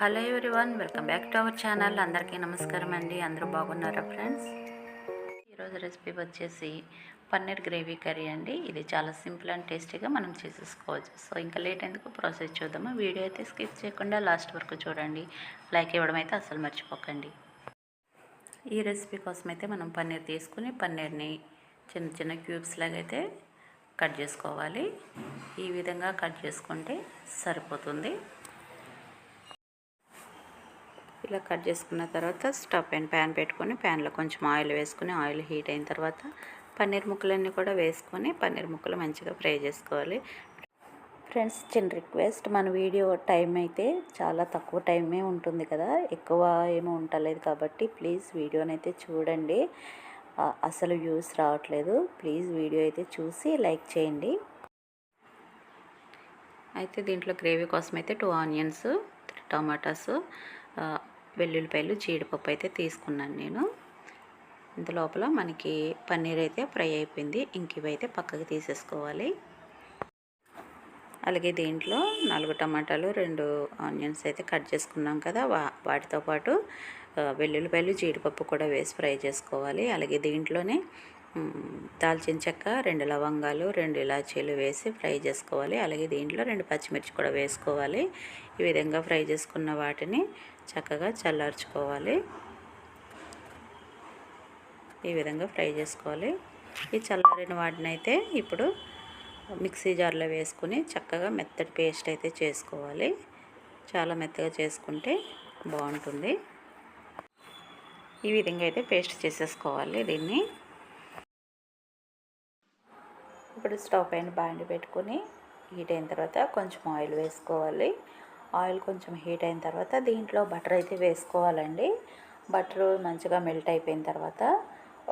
Hello everyone welcome back to our channel. అందరికీ నమస్కారం అండి. అందరూ బాగున్నారా ఫ్రెండ్స్? ఈరోజు రెసిపీ వచ్చేసి పన్నీర్ గ్రేవీ కర్రీ అండి. ఇది చాలా సింపుల్ అండ్ టేస్టీగా మనం చేసేసుకోవచ్చు. సో ఇంకా లేట్ ఎందుకు ప్రాసెస్ చూద్దాము? వీడియో అయితే స్కిప్ చేయకుండా లాస్ట్ వరకు చూడండి. లైక్ ఇవ్వడం అయితే అసలు మర్చిపోకండి. ఈ రెసిపీ కోసం అయితే మనం పన్నీర్ తీసుకుని పన్నీర్ని చిన్న చిన్న క్యూబ్స్ లాగా అయితే కట్ చేసుకోవాలి. ఈ విధంగా కట్ చేసుకుంటే సరిపోతుంది. ఇలా కట్ చేసుకున్న తర్వాత స్టవ్ పైన ప్యాన్ పెట్టుకొని ప్యాన్లో కొంచెం ఆయిల్ వేసుకొని ఆయిల్ హీట్ అయిన తర్వాత పన్నీర్ ముక్కలన్నీ కూడా వేసుకొని పన్నీర్ ముక్కలు మంచిగా ఫ్రై చేసుకోవాలి. ఫ్రెండ్స్ చిన్న రిక్వెస్ట్ మన వీడియో టైం అయితే చాలా తక్కువ టైమే ఉంటుంది కదా ఎక్కువ ఏమీ ఉండలేదు కాబట్టి ప్లీజ్ వీడియోని అయితే చూడండి. అసలు వ్యూస్ రావట్లేదు. ప్లీజ్ వీడియో అయితే చూసి లైక్ చేయండి. అయితే దీంట్లో గ్రేవీ కోసం అయితే టూ ఆనియన్స్ టమాటాస్ వెల్లుల్లిపాయలు జీడిపప్పు అయితే తీసుకున్నాను నేను. ఇంత లోపల మనకి పన్నీర్ అయితే ఫ్రై అయిపోయింది. ఇంక ఇవైతే పక్కకి తీసేసుకోవాలి. అలాగే దీంట్లో నాలుగు టమాటాలు రెండు ఆనియన్స్ అయితే కట్ చేసుకున్నాం కదా. వా వాటితో పాటు వెల్లుల్లిపాయలు జీడిపప్పు కూడా వేసి ఫ్రై చేసుకోవాలి. అలాగే దీంట్లోనే దాల్చిన చెక్క రెండు లవంగాలు రెండు ఇలాచీలు వేసి ఫ్రై చేసుకోవాలి. అలాగే దీంట్లో రెండు పచ్చిమిర్చి కూడా వేసుకోవాలి. ఈ విధంగా ఫ్రై చేసుకున్న వాటిని చక్కగా చల్లార్చుకోవాలి. ఈ విధంగా ఫ్రై చేసుకోవాలి. ఈ చల్లారిన వాటిని అయితే ఇప్పుడు మిక్సీ జార్లో వేసుకుని చక్కగా మెత్తటి పేస్ట్ అయితే చేసుకోవాలి. చాలా మెత్తగా చేసుకుంటే బాగుంటుంది. ఈ విధంగా అయితే పేస్ట్ చేసేసుకోవాలి దీన్ని. ఇప్పుడు స్టవ్ పైన బాండి పెట్టుకొని హీట్ అయిన తర్వాత కొంచెం ఆయిల్ వేసుకోవాలి. ఆయిల్ కొంచెం హీట్ అయిన తర్వాత దీంట్లో బటర్ అయితే వేసుకోవాలండి. బటర్ మంచిగా మెల్ట్ అయిపోయిన తర్వాత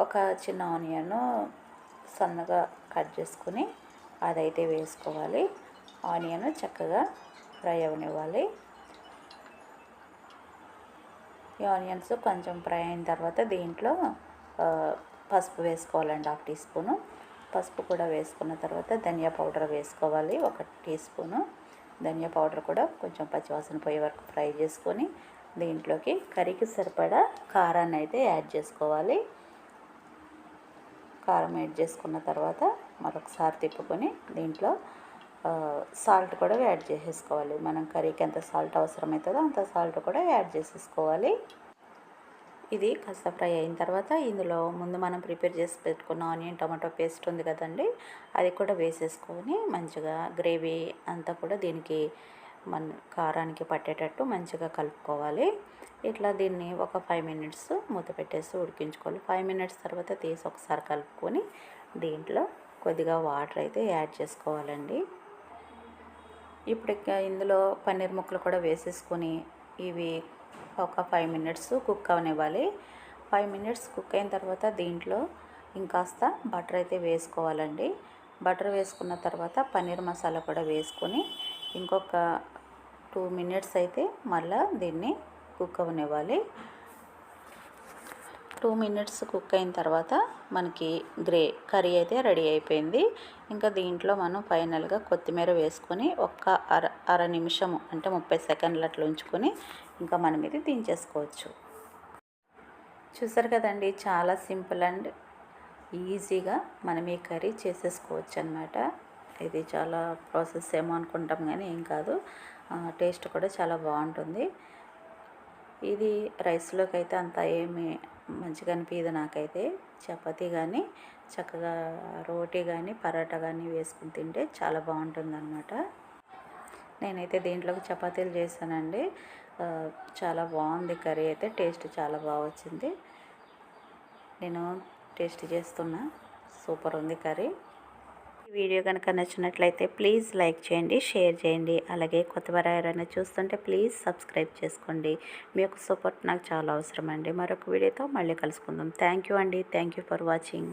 ఒక చిన్న ఆనియన్ సన్నగా కట్ చేసుకుని అదైతే వేసుకోవాలి. ఆనియన్ చక్కగా ఫ్రై అవనివ్వాలి. ఈ ఆనియన్స్ కొంచెం ఫ్రై అయిన తర్వాత దీంట్లో పసుపు వేసుకోవాలండి హాఫ్ టీ స్పూను. పసుపు కూడా వేసుకున్న తర్వాత ధనియా పౌడర్ వేసుకోవాలి ఒక టీ స్పూను. ధనియా పౌడర్ కూడా కొంచెం పచ్చివాసన పోయే వరకు ఫ్రై చేసుకొని దీంట్లోకి కర్రీకి సరిపడా కారాన్ని అయితే యాడ్ చేసుకోవాలి. కారం యాడ్ చేసుకున్న తర్వాత మరొకసారి తిప్పుకొని దీంట్లో సాల్ట్ కూడా యాడ్ చేసేసుకోవాలి. మనం కర్రీకి ఎంత సాల్ట్ అవసరమవుతుందో అంత సాల్ట్ కూడా యాడ్ చేసేసుకోవాలి. ఇది కాస్త ఫ్రై అయిన తర్వాత ఇందులో ముందు మనం ప్రిపేర్ చేసి పెట్టుకున్న ఆనియన్ టమాటో పేస్ట్ ఉంది కదండి అది కూడా వేసేసుకొని మంచిగా గ్రేవీ అంతా కూడా దీనికి మన కారానికి పట్టేటట్టు మంచిగా కలుపుకోవాలి. ఇట్లా దీన్ని ఒక ఫైవ్ మినిట్స్ మూత పెట్టేసి ఉడికించుకోవాలి. ఫైవ్ మినిట్స్ తర్వాత తీసి ఒకసారి కలుపుకొని దీంట్లో కొద్దిగా వాటర్ అయితే యాడ్ చేసుకోవాలండి. ఇప్పుడు ఇందులో పన్నీర్ ముక్కలు కూడా వేసేసుకొని ఇవి ఒక ఫైవ్ మినిట్స్ కుక్ అవనివ్వాలి. ఫైవ్ మినిట్స్ కుక్ అయిన తర్వాత దీంట్లో ఇంకాస్త బటర్ అయితే వేసుకోవాలండి. బటర్ వేసుకున్న తర్వాత పన్నీర్ మసాలా కూడా వేసుకొని ఇంకొక టూ మినిట్స్ అయితే మళ్ళీ దీన్ని కుక్ అవనివ్వాలి. టూ మినిట్స్ కుక్ అయిన తర్వాత మనకి గ్రే కర్రీ అయితే రెడీ అయిపోయింది. ఇంకా దీంట్లో మనం ఫైనల్గా కొత్తిమీర వేసుకొని ఒక్క అర అర నిమిషము అంటే ముప్పై సెకండ్లు అట్లా ఉంచుకొని ఇంకా మనం ఇది దించేసుకోవచ్చు. చూసారు కదండి చాలా సింపుల్ అండ్ ఈజీగా మనం ఈ కర్రీ చేసేసుకోవచ్చు అనమాట ఇది చాలా ప్రాసెస్ ఏమో అనుకుంటాం కానీ ఏం కాదు. టేస్ట్ కూడా చాలా బాగుంటుంది. ఇది రైస్లోకి అయితే అంత ఏమి మంచిగా అనిపించదు నాకైతే. చపాతీ కానీ చక్కగా రోటీ కానీ పరోటా కానీ వేసుకుని తింటే చాలా బాగుంటుంది అనమాట నేనైతే దీంట్లోకి చపాతీలు చేశానండి. చాలా బాగుంది కర్రీ అయితే టేస్ట్ చాలా బాగా వచ్చింది. నేను టేస్ట్ చేస్తున్నా. సూపర్ ఉంది కర్రీ. వీడియో కనుక నచ్చినట్లయితే ప్లీజ్ లైక్ చేయండి షేర్ చేయండి. అలాగే కొత్త ఎవరైనా చూస్తుంటే ప్లీజ్ సబ్స్క్రైబ్ చేసుకోండి. మీ యొక్క సపోర్ట్ నాకు చాలా అవసరం అండి మరొక వీడియోతో మళ్ళీ కలుసుకుందాం. థ్యాంక్ యూ అండి. Thank you for watching.